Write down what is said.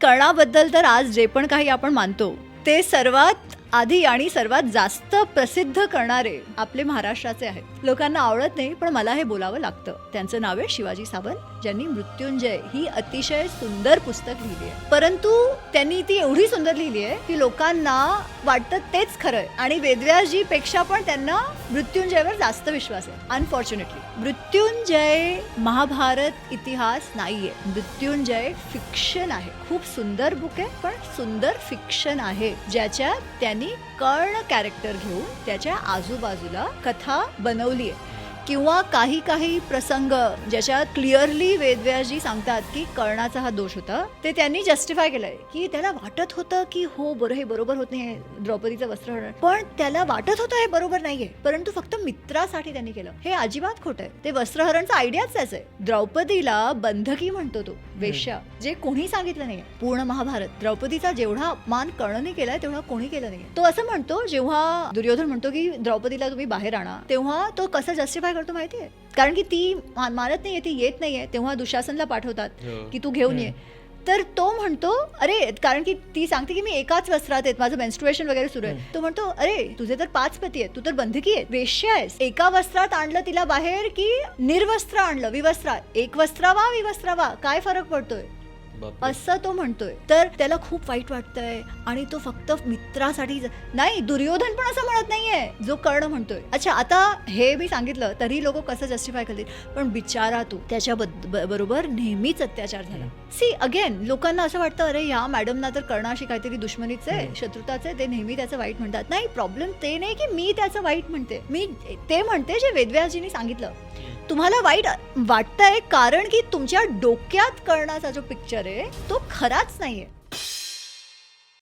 कणाबद्दल तर आज जे पण काही आपण मानतो ते सर्वात आधी आणि सर्वात जास्त प्रसिद्ध करणारे आपले महाराष्ट्राचे आहेत. लोकांना आवडत नाही पण मला हे बोलावं लागतं. त्यांचं नाव आहे शिवाजी सावंत ज्यांनी मृत्युंजय ही अतिशय सुंदर पुस्तक लिहिली आहे. परंतु त्यांनी ती एवढी सुंदर लिहिली आहे की लोकांना वाटतं तेच खरं आहे. आणि वेदव्यासजी पेक्षा पण त्यांना मृत्युंजयवर जास्त विश्वास आहे. अनफॉर्च्युनेटली मृत्युंजय महाभारत इतिहास नाहीये. मृत्युंजय फिक्शन आहे. खूप सुंदर बुक आहे पण सुंदर फिक्शन आहे ज्याच्यात त्यांनी कर्ण कॅरेक्टर घेऊन त्याच्या आजूबाजूला कथा बनवली आहे किंवा काही काही प्रसंग ज्याच्यात क्लिअरली वेदव्यासजी सांगतात की कर्णाचा हा दोष होता ते त्यांनी जस्टिफाय केलंय की त्याला वाटत होतं की हो बरं हे बरोबर होत नाही द्रौपदीचं वस्त्रहरण पण त्याला वाटत होतं हे बरोबर नाहीये परंतु फक्त मित्रासाठी त्यांनी केलं. हे अजिबात खोटं आहे. ते वस्त्रहरणचा आयडियाच त्याच आहे. द्रौपदीला बंधकी म्हणतो तो वेश्या जे कोणी सांगितलं नाही पूर्ण महाभारत द्रौपदीचा जेवढा अपमान कर्णने केलाय तेवढा कोणी केला नाही तो असं म्हणतो जेव्हा दुर्योधन म्हणतो की द्रौपदीला तुम्ही बाहेर आणा तेव्हा तो कसं जस्टिफाय करतो माहितीये कारण की ती मानत नाहीये ती येत नाहीये. तेव्हा दुशासनला पाठवतात की तू घेऊन ये. तर तो म्हणतो अरे कारण की ती सांगते की मी एकाच वस्त्रात आहेत. माझं मेन्स्ट्रुएशन वगैरे सुरू आहे. तो म्हणतो अरे तुझे तर पाच पती आहेत. तू तर बंधकी आहे वेश्या आहेस. एका वस्त्रात आणलं तिला बाहेर की निर्वस्त्र आणलं? विवस्त्रा. एक वस्त्रावा विवस्त्रावा. काय फरक पडतोय. असं तो म्हणतोय. तर त्याला खूप वाईट वाटतंय आणि तो फक्त मित्रासाठी नाही दुर्योधन पण असं म्हणत नाहीये जो कर्ण म्हणतोय. अच्छा आता हे मी सांगितलं तरी लोक कसं जस्टिफाय करतील? पण बिचारा तू त्याच्या बरोबर नेहमीच अत्याचार झाला. सी अगेन लोकांना असं वाटतं अरे या मॅडमना तर कर्णाशी काहीतरी दुश्मनीच आहे शत्रुताचे ते नेहमी त्याचं वाईट म्हणतात. नाही प्रॉब्लेम ते नाही की मी त्याचं वाईट म्हणते. मी ते म्हणते जे वेदव्यासजींनी सांगितलं. तुम्हाला वाईट वाटतंय कारण की तुमच्या डोक्यात कळणाचा जो पिक्चर आहे तो खराच नाहीये.